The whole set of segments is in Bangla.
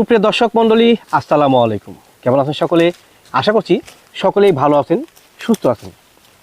সুপ্রিয় দর্শক মণ্ডলী, আসসালামু আলাইকুম। কেমন আছেন সকলে? আশা করছি সকলেই ভালো আছেন, সুস্থ আছেন।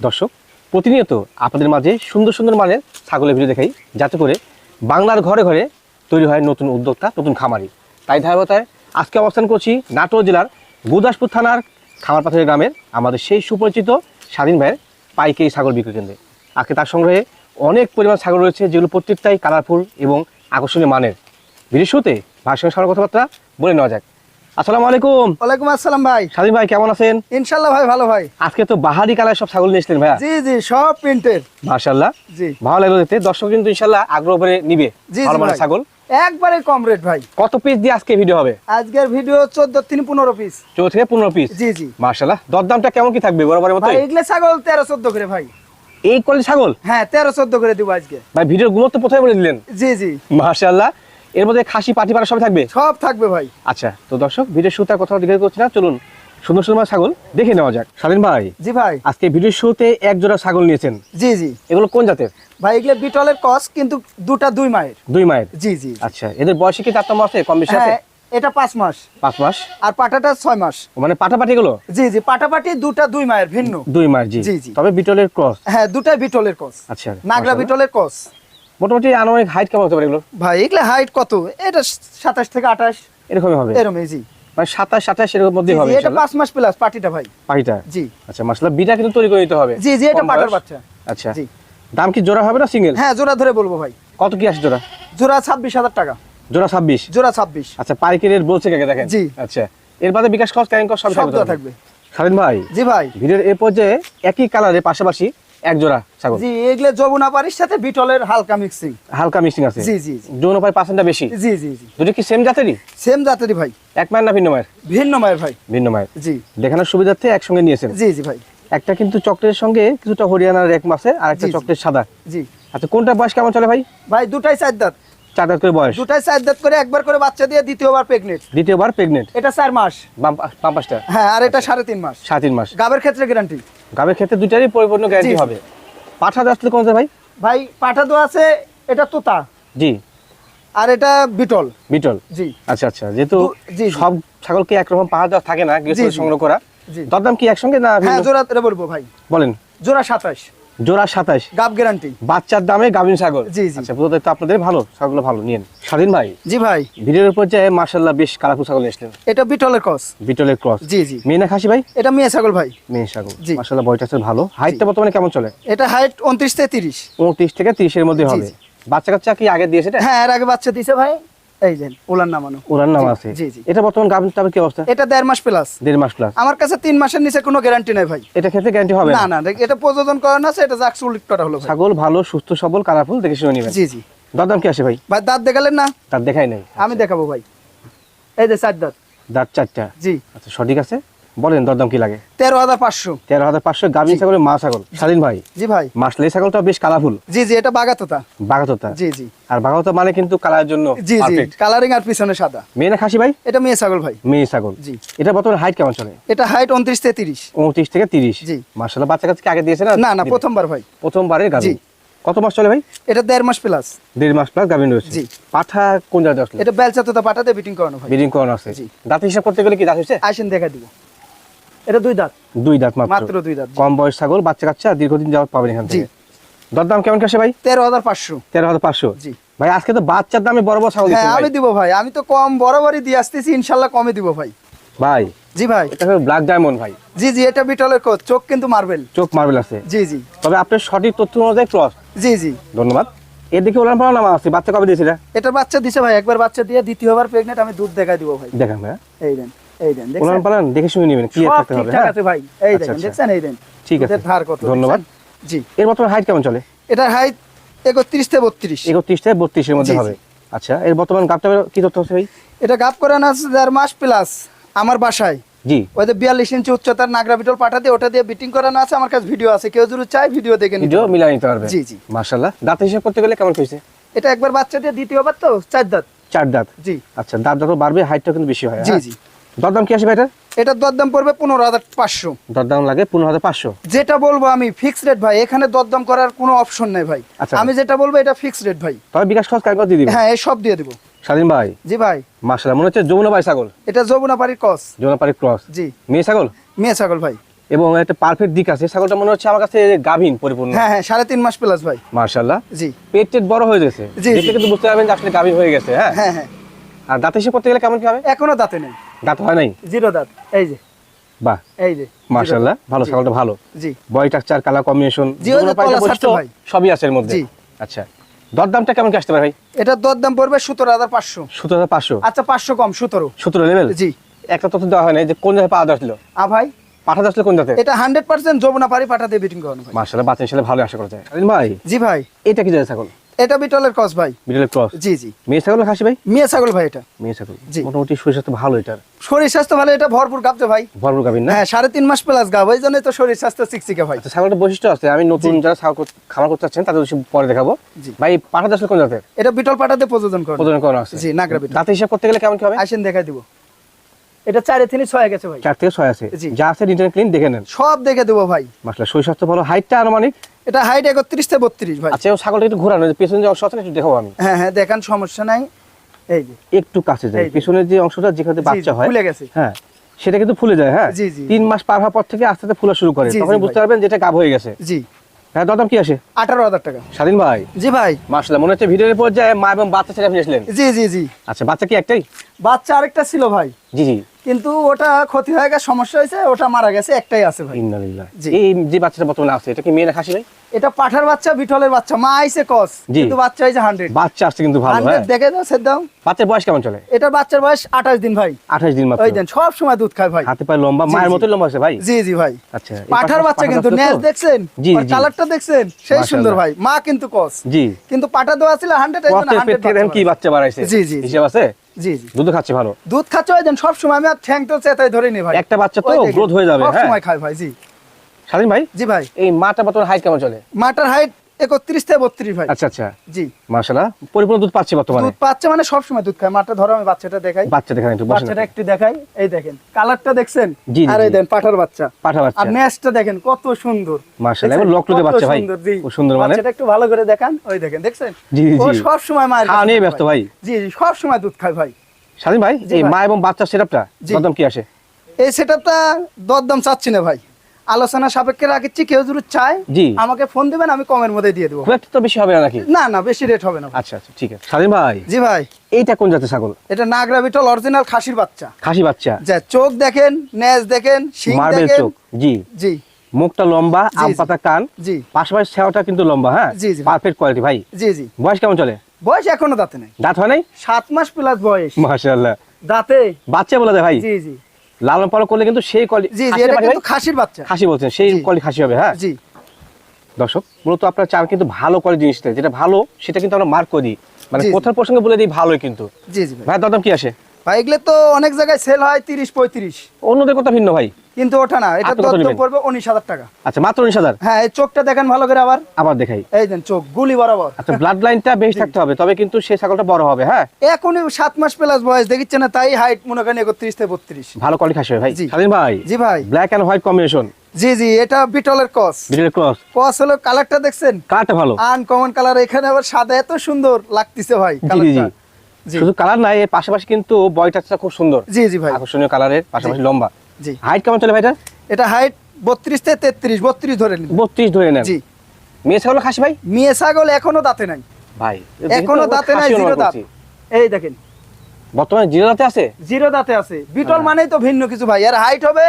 দর্শক, প্রতিনিয়ত আপনাদের মাঝে সুন্দর সুন্দর মানের ছাগলের ভিডিও দেখাই, যাতে করে বাংলার ঘরে ঘরে তৈরি হয় নতুন উদ্যোক্তা, নতুন খামারি। তাই ধারাবাহিকতায় আজকে অবস্থান করছি নাটোর জেলার গুদাসপুর থানার খামারপাথরের গ্রামের আমাদের সেই সুপরিচিত স্বাধীন ভাইয়ের পাইকারি ছাগল বিক্রি কেন্দ্রে। আজকে তার সংগ্রহে অনেক পরিমাণ ছাগল রয়েছে, যেগুলো প্রত্যেকটাই কালারফুল এবং আকর্ষণীয় মানের। শুতে ভাইয়ের সঙ্গে সবার কথাবার্তা বলে নেওয়া যাক। আসসালামু আলাইকুম। ওয়ালাইকুম আসসালাম ভাই। স্বাধীন ভাই কেমন আছেন? ভাই ভালো ভাই। আজকে তো বাহারি কালার সব ছাগল নিয়ে এসলেন ভাইয়া। জি জি সব প্রিন্টের। মার্শাল্লাহ জি। ভালো লাগল দেখতে। দর্শক কিন্তু ইনশাল্লাহ আগ্রহ করে নিবে। ভালো মানের ছাগল। একবারে কম রেট ভাই। কত পিস দিয়ে আজকে ভিডিও হবে? আজকের ভিডিও চোদ্দ তিন পনেরো পিস চৌদ্দ থেকে পনেরো পিস জি জি। মার্শাল্লাহ দরদামটা কেমন কি থাকবে বরাবরের মতো ভাই এগুলো ছাগল তেরো চোদ্দ করে ভাই। এই কোয়ালিটি ছাগল? হ্যাঁ তেরো চোদ্দ করে দিব আজকে। ভাই ভিডিওর গুণত্ব প্রথমে বলে দিলেন। জি জি। মার্শাল্লাহ এর মধ্যে খাসি পাটি পাড়া সব থাকবে? সব থাকবে ভাই। আচ্ছা তো দর্শক ভিডিও শুরুতে কোথাও দিকে করছি না। চলুন সুন্দর সুন্দর ছাগল দেখে নেওয়া যাক। স্বাধীন ভাই জি ভাই। আজকে ভিডিও শুরুতে এক জোড়া ছাগল নিয়েছেন। জি জি। এগুলো কোন জাতের? ভাই এগুলো বিটলের কস কিন্তু দুটা দুই মায়ের। দুই মায়ের? জি জি। আচ্ছা এদের বয়সে কি তারতম্য আছে? কম বেশি আছে? হ্যাঁ এটা পাঁচ মাস। পাঁচ মাস? আর পাটাটা ছয় মাস। মানে পাটাপাটি গুলো জি জি পাটাপাটি দুটা দুই মায়ের ভিন্ন। দুই মাস জি। জি। তবে বিটলের ক্রস হ্যাঁ দুটাই বিটলের কস। আচ্ছা নাগরা বিটলের কস। মোটামুটি আনুমানিক হাইট কেমন হতে পারে এগুলো ভাই এগুলো হাইট কত? এটা সাতাশ থেকে আঠাশ। এরকমই হবে। এরম জি মানে সাতাশ সাতাশ এর মধ্যে হবে এটা পাঁচ মাস প্লাস পাটিটা ভাই। পাখিটা জি। আচ্ছা মাসলা বিটা কিন্তু তৈরি করে নিতে হবে। জি জি এটা পাটার বাচ্চা। আচ্ছা। জি। দাম কি জোড়া হবে না সিঙ্গেল হ্যাঁ জোড়া ধরে বলব ভাই। কত কি আছে জোড়া? জোড়া ছাব্বিশ হাজার টাকা। জোড়া ছাব্বিশ? জোড়া ছাব্বিশ। আচ্ছা পাইকারি রেট বলছে কাকে দেখেন? জি। আচ্ছা এর বাদে বিকাশ খরচ ক্যারিং খরচ সব সব থাকবে। স্বাধীন ভাই জি ভাই। ভিডিওর এ পর্যায়ে একই কালারের পাশাপাশি এক জোড়া ছাগল। জি এগুলো যমুনা সাথে বিটলের হালকা মিক্সিং হালকা মিক্সিং আছে? জি জি জি। পার্সেন্টটা বেশি? জি জি জি। দুটো কি সেম জাতেরই? সেম জাতেরই ভাই। এক মায়ের না ভিন্ন মায়ের? ভিন্ন মায়ের ভাই। ভিন্ন মায়ের। জি। দেখানোর সুবিধার্থে একসঙ্গে নিয়েছেন? জি জি ভাই। একটা কিন্তু চকলেটের সঙ্গে কিছুটা হরিয়ানার এক মাসে আর একটা জি। সাদা। জি। আচ্ছা কোনটা বয়স কেমন চলে ভাই? ভাই দুটাই চার দাঁত। চার দাঁত করে বয়স। দুটাই চার দাঁত করে একবার করে বাচ্চা দিয়ে দ্বিতীয়বার প্রেগনেন্ট দ্বিতীয়বার প্রেগনেন্ট এটা চার মাস। বাম বাম হ্যাঁ আর এটা সাড়ে তিন মাস। সাড়ে তিন মাস। গাবের ক্ষেত্রে গ্যারান্টি গাবের ক্ষেত্রে দুইটারই পরিপূর্ণ গ্যারান্টি। হবে। পাঠা আসলে কোন ভাই? ভাই পাঠা তো আছে এটা তোতা। জি। আর এটা বিটল। বিটল? জি। আচ্ছা আচ্ছা যেহেতু। সব ছাগলকে একরকম পাহাড় দেওয়া থাকে না গৃহস্থ। সংগ্রহ করা। দরদাম কি একসঙ্গে না হ্যাঁ জোড়া বলব ভাই। বলেন। জোড়া সাতাশ। জোড়া সাতাশ। গাব গ্যারান্টি। বাচ্চার দামে গাভিন সাগর জি, জি। আচ্ছা তো আপনাদের ভালো? ছাগল ভালো নিয়েন। স্বাধীন ভাই? জি ভাই। ভিডিওর উপর যে মার্শাল্লাহ বেশ কালারফুল ছাগল এসলেন এটা বিটলের কস বিটলের ক্রস। জি জি। মেয়ে না খাসি ভাই? এটা মেয়ে ছাগল ভাই। মেয়ে ছাগল। জি। মার্শাল্লাহ বয়টা আছে ভালো। হাইটটা বর্তমানে কেমন চলে? এটা হাইট উনত্রিশ থেকে তিরিশ। উনত্রিশ থেকে তিরিশের মধ্যে হবে। বাচ্চা কাচ্চা কি আগে দিয়েছে এটা? হ্যাঁ এর আগে বাচ্চা দিয়েছে ভাই। এই যে ওলার নামানো ওনার নাম আছে। জি, জি। এটা বর্তমান গাভিন টাভিন কি অবস্থা? এটা দেড় মাস প্লাস দেড় মাস প্লাস আমার কাছে তিন মাসের নিচে কোনো গ্যারান্টি নাই ভাই। এটা ক্ষেত্রে গ্যারান্টি হবে না না? না এটা প্রযোজন করানো আছে এটা করা হলো ছাগল ভালো সুস্থ সবল কালারফুল দেখে শুনে নেবেন। জি জি। দাম কি আসে ভাই? ভাই দাঁত দেখালেন না? দাঁত দেখাই নাই। আমি দেখাবো ভাই। এই যে চার দাঁত। দাঁত চারটা। জি। আচ্ছা সঠিক আছে? বলেন দরদাম কি লাগে? তেরো হাজার পাঁচশো। তেরো হাজার পাঁচশো গাভিন ছাগলের মা ছাগল। স্বাধীন ভাই? জি ভাই। মাসলে ছাগলটা বেশ কালারফুল। জি জি এটা বাগাতোতা। বাঘাততা জি জি। আর বাঘাততা মানে কিন্তু কালারের জন্য জি জি কালারিং আর পিছনে সাদা। মেয়ে না খাসি ভাই? এটা মেয়ে ছাগল ভাই। মেয়ে ছাগল। জি। এটা বর্তমানে হাইট কেমন চলে? এটা হাইট উনত্রিশ থেকে তিরিশ। উনত্রিশ থেকে তিরিশ। জি। মার্শাল্লাহ বাচ্চা কাছে আগে দিয়েছে না? না না প্রথমবার ভাই। প্রথমবারের গাভিন জি। কত মাস চলে ভাই? এটা দেড় মাস প্লাস দেড় মাস প্লাস গাভিন রয়েছে। জি। পাঠা কোন জায়গায় আসলে? এটা বেলচা তোতা পাঠাতে বিটিং করানো ভাই ব্রিডিং করানো আছে। জি। দাঁত হিসাব করতে গেলে কি দাঁত হয়েছে? আসেন দেখা দিব। এটা দুই দাঁত। দুই দাঁত মাত্র। দুই দাঁত কম বয়স ছাগল বাচ্চা কাচ্চা দীর্ঘদিন যাওয়ার পাবেন এখান। থেকে। দরদাম কেমন কাছে ভাই? তেরো হাজার পাঁচশো। তেরো হাজার পাঁচশো? জি। ভাই আজকে তো বাচ্চার দামে বড় বড় ছাগল হ্যাঁ আমি দিব ভাই আমি তো কম বরাবরই দিয়ে আসতেছি ইনশাল্লাহ কমে দিব ভাই। ভাই জি ভাই। এটা ব্ল্যাক ডায়মন্ড ভাই। জি জি এটা বিটলের কোচ চোখ কিন্তু মার্বেল চোখ মার্বেল আছে। জি জি। তবে আপনার সঠিক তথ্য অনুযায়ী ক্রস জি জি। ধন্যবাদ। এর দিকে ওলান পালা নামা আছে বাচ্চা কবে দিয়েছিল এটা? বাচ্চা দিছে ভাই একবার বাচ্চা দিয়ে দ্বিতীয়বার প্রেগনেন্ট আমি দুধ দেখাই দিব ভাই। দেখেন ভাই। এই দেন। এই দেন ওলান পালান দেখে শুনে নেবেন ক্লিয়ার থাকতে হবে ঠিকঠাক আছে ভাই। এই দেখেন। দেখছেন? এই দেন ঠিক আছে ধার কত ধন্যবাদ। জি। এর বর্তমান হাইট কেমন চলে? এটা হাইট একত্রিশ থেকে বত্রিশ। একত্রিশ থেকে বত্রিশের মধ্যে জি, জি। হবে আচ্ছা এর বর্তমান গাপটা কি তথ্য আছে ভাই? এটা গাপ করানো আছে দেড় মাস প্লাস আমার বাসায়। জি। ওই যে বিয়াল্লিশ ইঞ্চি উচ্চতার নাগরা বিটল পাঠা দিয়ে ওটা দিয়ে বিটিং করানো আছে আমার কাছে ভিডিও আছে। কেউ যদি চাই ভিডিও দেখে ভিডিও মিলাই নিতে পারবে। জি, দাঁত হিসাব করতে গেলে কেমন হয়েছে? এটা একবার বাচ্চা দিয়ে দ্বিতীয়বার তো চার দাঁত। চার দাঁত? জি। আচ্ছা দাঁত যত বাড়বে হাইটটা কিন্তু বেশি হয় জি হ্যাঁ? জি। দরদাম কি আসবে এটা? এটার দরদাম পড়বে পনেরো হাজার পাঁচশো। দরদাম লাগে পনেরো হাজার পাঁচশো। যেটা বলব আমি ফিক্স রেট ভাই এখানে দরদাম করার কোনো অপশন নেই ভাই। আচ্ছা। আমি যেটা বলব এটা ফিক্স রেট ভাই। তবে বিকাশ খরচ কাগজ দিয়ে দিবে। হ্যাঁ এই সব দিয়ে দেবো। স্বাধীন ভাই? জি ভাই। মনে হচ্ছে যমুনা ভাই ছাগল। এটা যমুনা কস যমুনা ক্রস জি। মেয়ে ছাগল? মেয়ে ছাগল ভাই। এবং একটা পারফেক্ট দিক আছে ছাগলটা মনে হচ্ছে আমার কাছে গাভীন পরিপূর্ণ। হ্যাঁ হ্যাঁ সাড়ে তিন মাস প্লাস ভাই। মার্শাল্লাহ জি। পেট টেট বড় হয়ে গেছে। জি। কিন্তু বুঝতে পারবেন যে আসলে গাভীন হয়ে গেছে হ্যাঁ? হ্যাঁ হ্যাঁ। আর দাঁত হিসেবে করতে গেলে কেমন কি হবে? এখনও দাঁতে নেই। দাঁত হয় নাই? জিরো দাঁত এই যে। বাহ। এই যে জিরো। মার্শাল্লাহ ভালো ছাগলটা ভালো। জি। বডি স্ট্রাকচার কালার কম্বিনেশন সবই আছে এর মধ্যে। জি। আচ্ছা দর দামটা কেমন কি আসতে পারে ভাই? এটার দর দাম পড়বে সতেরো হাজার পাঁচশো। সতেরো হাজার পাঁচশো? আচ্ছা পাঁচশো কম সতেরো। সতেরো লেভেল জি। একটা তথ্য দেওয়া হয় না যে কোন জায়গায় পাওয়া যাচ্ছিল আ ভাই পাঠা যাচ্ছিল কোন জাতে এটা হান্ড্রেড পার্সেন্ট যমুনা পাড়ি পাঠাতে বিটিং করানো ভাই মার্শাল্লাহ বাচ্চা হিসেবে ভালো আশা করা যায়। ভাই জি ভাই। এটা কি জায়গা ছাগল? এটা বিটলের কস ভাই। বিড়ালের ক্রস জি জি। মেয়ে ছাগল খাসি ভাই? মেয়ে ছাগল ভাই এটা। মেয়ে ছাগল। জি। মোটামুটি শরীর স্বাস্থ্য ভালো এটার। শরীর স্বাস্থ্য ভালো এটা ভরপুর ভাই। ভরপুর গাভীর না? হ্যাঁ সাড়ে তিন মাস প্লাস গাব ওই জন্যই তো শরীর স্বাস্থ্য চিকচিকে ভাই। আচ্ছা ছাগলটা বৈশিষ্ট্য আছে আমি নতুন যারা ছাগল খামার করতে চাচ্ছেন তাদের পরে দেখাবো। ভাই পাঠা যাচ্ছিল কোন জাতের? এটা বিটল পাঠাতে প্রযোজন করে। প্রজনন করানো আছে। জি, নাগরা বিটল। দাঁত হিসাব করতে গেলে কেমন কি হবে? আসেন দেখাই দিব। এটা চারে ছয় গেছে ভাই। চার থেকে ছয় আছে। যা আছে রিটার্ন ক্লিন দেখে নেন। সব দেখে দেবো ভাই। মাসলা শরীর স্বাস্থ্য ভালো হাইটটা আনুমানিক এটা হাইট একত্রিশ থেকে বত্রিশ ভাই। আচ্ছা ছাগলটা একটু ঘোরানো পেছনে যে অংশ আছে একটু দেখাবো আমি। হ্যাঁ হ্যাঁ দেখান সমস্যা নাই। এই যে। একটু কাছে যায় পেছনের যে অংশটা যেখানে বাচ্চা হয় ফুলে গেছে। হ্যাঁ সেটা কিন্তু ফুলে যায় হ্যাঁ। তিন মাস পার হওয়ার পর থেকে আস্তে আস্তে ফুলা শুরু করে। তখন বুঝতে পারবেন যেটা গাব হয়ে গেছে। জি। হ্যাঁ দাদাম কি আসে? আঠারো হাজার টাকা। স্বাধীন ভাই। জি ভাই। মাসলা মনে হচ্ছে ভিডিওর পর্যায়ে মা এবং বাচ্চা ছেলে আপনি জি জি জি। আচ্ছা বাচ্চা কি একটাই? বাচ্চা আরেকটা ছিল ভাই। জি জি। কিন্তু ওটা ক্ষতি হয়ে গেছে সমস্যা হয়েছে ওটা মারা গেছে একটাই আছে ভাই। ইন্নালিল্লাহ। এই যে বাচ্চাটা বর্তমানে আছে এটা কি মেয়ে না খাসি ভাই এটা পাঠার বাচ্চা বিটলের বাচ্চা মা আইছে কস কিন্তু বাচ্চা আইছে হান্ড্রেড বাচ্চা আসছে কিন্তু ভালো হ্যাঁ। দেখে দাও সেদ দাও। বাচ্চার বয়স কেমন চলে? এটার বাচ্চার বয়স আঠাশ দিন ভাই। আঠাশ দিন মাত্র। ওই দেন সব সময় দুধ খায় ভাই। হাতে পায়ে লম্বা মায়ের জি। মতোই লম্বা আছে ভাই? জি জি ভাই। আচ্ছা পাঠার বাচ্চা কিন্তু নেজ দেখছেন? জি। কালারটা দেখছেন? সেই সুন্দর ভাই মা কিন্তু কস। জি। কিন্তু পাঠা দেওয়া ছিল হান্ড্রেড ক্রসের পেট থেকে দেখেন কি বাচ্চা বাড়াইছে জি, জি, জি। হিসাব আছে? জি জি। দুধ খাচ্ছে ভালো। দুধ খাচ্ছে ওই দেন সব সময় আমি আর ঠ্যাং তো চেতাই ধরে নি ভাই। একটা বাচ্চা তো গ্রোথ হয়ে যাবে হ্যাঁ। সময় খায় ভাই জি। স্বাধীন ভাই? জি ভাই। এই মাটা বর্তমানে হাইট কেমন চলে? মাটার হাইট একত্রিশ থেকে বত্রিশ ভাই। আচ্ছা আচ্ছা। জি। মাশাআল্লাহ। পরিপূর্ণ দুধ পাচ্ছে বর্তমানে? দুধ পাচ্ছে মানে সব সময় দুধ খায়। মাটা ধরো আমি বাচ্চাটা দেখাই। বাচ্চা দেখেন একটু বাচ্চাটা একটু দেখাই। এই দেখেন কালারটা দেখছেন? আর এই দেন পাঠার বাচ্চা। পাঠা বাচ্চা। আর ম্যাচটা দেখেন কত সুন্দর। মাশাআল্লাহ এবার লকলকে বাচ্চা ভাই। খুব সুন্দর মানে বাচ্চাটা একটু ভালো করে দেখান। ওই দেখেন দেখছেন? জি, জি, ও সব সময় মায়ের খাওয়া নিয়ে ব্যস্ত ভাই। জি জি সব সময় দুধ খায় ভাই। স্বাধীন ভাই এই মা এবং বাচ্চার সেটআপটা জি। কদম কি আসে? এই সেটআপটা দরদাম চাচ্ছি না ভাই। আলোচনা সাপেক্ষে রাখছি কেউ যদি চায় জি। আমাকে ফোন দিবেন আমি কমের মধ্যে দিয়ে দেবো। খুব একটা তো বেশি হবে না নাকি? না না বেশি রেট হবে না আচ্ছা আচ্ছা ঠিক আছে। স্বাধীন ভাই জি ভাই। এইটা কোন জাতের ছাগল? এটা নাগরা বিটল অরিজিনাল খাসির বাচ্চা। খাসি বাচ্চা। যা চোখ দেখেন নেজ দেখেন শিং দেখেন। চোখ জি। জি। মুখটা লম্বা আম পাতা কান। জি। পাশাপাশি সেওটা কিন্তু লম্বা হ্যাঁ? জি, জি। পারফেক্ট কোয়ালিটি ভাই। জি জি। বয়স কেমন চলে? বয়স এখনও দাঁতে নাই। দাঁত হয় নাই? সাত মাস প্লাস বয়স। মাশাআল্লাহ। দাঁতে। বাচ্চা বলে দেয় ভাই? জি জি। লালন পালন করলে কিন্তু সেই কোয়ালিটি জি জি এটা কিন্তু খাসির বাচ্চা। খাসি বলছেন সেই। কোয়ালিটি খাসি হবে হ্যাঁ? জি। দর্শক মূলত আপনার চান কিন্তু ভালো কোয়ালিটি জিনিসটা যেটা ভালো সেটা কিন্তু আমরা মার্ক করে দিই। মানে। কোথার প্রসঙ্গে বলে দিই ভালোই কিন্তু। জি জি ভাই। ভাই দাদাম কি আসে? ভাই এগুলো তো অনেক জায়গায় সেল হয় তিরিশ পঁয়ত্রিশ। অন্যদের কথা ভিন্ন ভাই। কিন্তু ওঠা না এটা দরদাম পড়বে উনিশ হাজার টাকা। আচ্ছা মাত্র উনিশ হাজার? হ্যাঁ এই চোখটা দেখেন ভালো করে আবার। আবার দেখাই। এই দেন চোখ গুলি বরাবর। আচ্ছা ব্লাড লাইনটা বেশি থাকতে হবে তবে কিন্তু সেই ছাগলটা বড় হবে হ্যাঁ? এখনই সাত মাস প্লাস বয়স দেখিচ্ছে না তাই হাইট মনে করেন একত্রিশ থেকে বত্রিশ। ভালো কোয়ালিটি খাসি ভাই। জি। স্বাধীন ভাই? জি ভাই। ব্ল্যাক এন্ড হোয়াইট কম্বিনেশন জি জি এটা বিটলের কস বিটেল ক্রস কস হলো কালারটা দেখছেন? কালারটা ভালো। আনকমন কালার এখানে আবার সাদা এত সুন্দর লাগতেছে ভাই কালারটা শুধু কালার নাই এর পাশাপাশি কিন্তু বয়টা খুব সুন্দর। জি জি ভাই। আকর্ষণীয় কালারের পাশাপাশি লম্বা। জি। হাইট কেমন চলে ভাইটা এটা হাইট বত্রিশ থেকে তেত্রিশ বত্রিশ ধরে নিন। বত্রিশ ধরে নেন। জি। মেয়ে ছাগল খাসি ভাই? মেয়ে ছাগল এখনও দাঁতে নাই। ভাই এখনও দাঁতে নাই জিরো দাঁত। এই দেখেন। বর্তমানে জিরো দাঁতে আছে? জিরো দাঁতে আছে। বিটল হ্যাঁ। মানেই তো ভিন্ন কিছু ভাই। আর হাইট হবে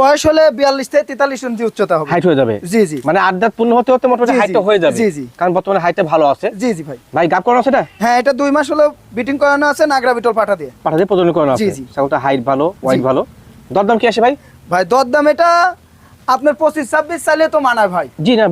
বয়স হলে বিয়াল্লিশ থেকে তেতাল্লিশ ইঞ্চি উচ্চতা হবে। হাইট হয়ে যাবে? জি জি। মানে আট পূর্ণ হতে হতে মোটামুটি জি, জি। হয়ে যাবে। জি, জি। কারণ বর্তমানে হাইটটা ভালো আছে। জি জি ভাই। ভাই গাপ করানো আছে না হ্যাঁ এটা দুই মাস হলো বিটিং করানো আছে নাগরা বিটল পাঠা দিয়ে। পাঠাতে প্রজনন করানো জি, আছে। জি। ছাগলটা হাইট ভালো ওয়াইট ভালো। দরদাম কি আসে ভাই? ভাই দরদাম এটা আপনার পঁচিশ ছাব্বিশ চাইলে তো মানায় ভাই। জি না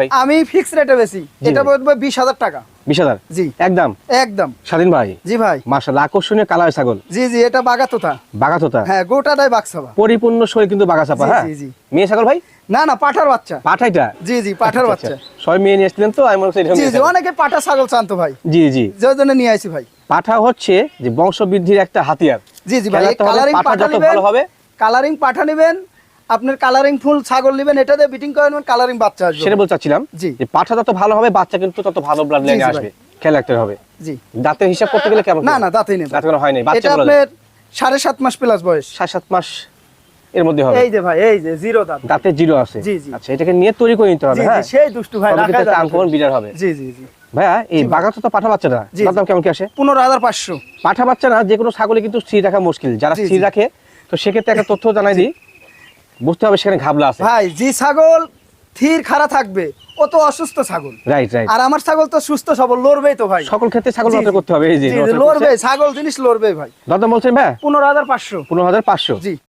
ভাই। আমি ফিক্স রেটে বেশি। এটা। বলব বিশ হাজার টাকা। বিশ হাজার? জি। একদম? একদম। স্বাধীন ভাই? জি ভাই। মার্শাল আকর্ষণীয় কালার ছাগল। জি জি এটা বাগাতোতা। বাগাতোতা? হ্যাঁ গোটাটাই বাক্সাবা পরিপূর্ণ শরীর কিন্তু বাগাচাপা হ্যাঁ? জি, জি। মেয়ে ছাগল ভাই? না না পাঠার বাচ্চা। পাঠাইটা জি জি পাঠার আচ্ছা, বাচ্চা। আচ্ছা। সবাই মেয়ে নিয়ে তো আমি করছি এরকম জি জি অনেকে পাঠা ছাগল চান্ত ভাই। জি জি। যে জন্য নিয়ে আসি ভাই। পাঠা হচ্ছে যে বংশবৃদ্ধির একটা হাতিয়ার। জি জি ভাই কালারিং পাঠা পাঠা যত ভালো হবে। কালারিং পাঠা নেবেন আপনার কালারিং ফুল ছাগল নেবেন এটা দিয়ে বিটিং করে নেবেন কালারিং বাচ্চা আসবে। সেটা বলতে চাচ্ছিলাম জি। যে পাঠা যত ভালো হবে বাচ্চা কিন্তু তত ভালো ব্লাড লাইনে আসবে। খেয়াল রাখতে হবে। জি। দাঁতের হিসাব করতে গেলে কেমন না না দাঁতেই নেই দাঁত কোনো হয়নি বাচ্চা এটা আপনার সাড়ে সাত মাস প্লাস বয়স। সাত সাত মাস এর মধ্যে হবে। এই যে ভাই এই যে জিরো দাঁত। দাঁতে জিরো আছে। জি, জি। আচ্ছা এটাকে নিয়ে তৈরি করে নিতে হবে জি জি হ্যাঁ? সেই দুষ্টু ভাই রাখা যাবে। আনকমন বিডার হবে। জি জি জি। ভাইয়া এই। বাগাতো তো পাঠা বাচ্চাটা দাম কেমন কি আসে? পনেরো হাজার পাঁচশো। পাঠা বাচ্চা না যে কোনো ছাগলে কিন্তু স্থির রাখা মুশকিল। যারা স্থির রাখে তো সেক্ষেত্রে একটা তথ্য জানাই দিই। বুঝতে হবে সেখানে ঘাবলা আছে। ভাই যে ছাগল থির খাড়া থাকবে ও তো অসুস্থ ছাগল। রাইট রাইট আর আমার ছাগল তো সুস্থ সবল লড়বেই তো ভাই। সকল ক্ষেত্রে ছাগল নজর করতে হবে এই যে লড়বে ছাগল জিনিস লড়বে ভাই। দাদা বলছেন ভাই? পনেরো হাজার পাঁচশো। পনেরো হাজার পাঁচশো। জি।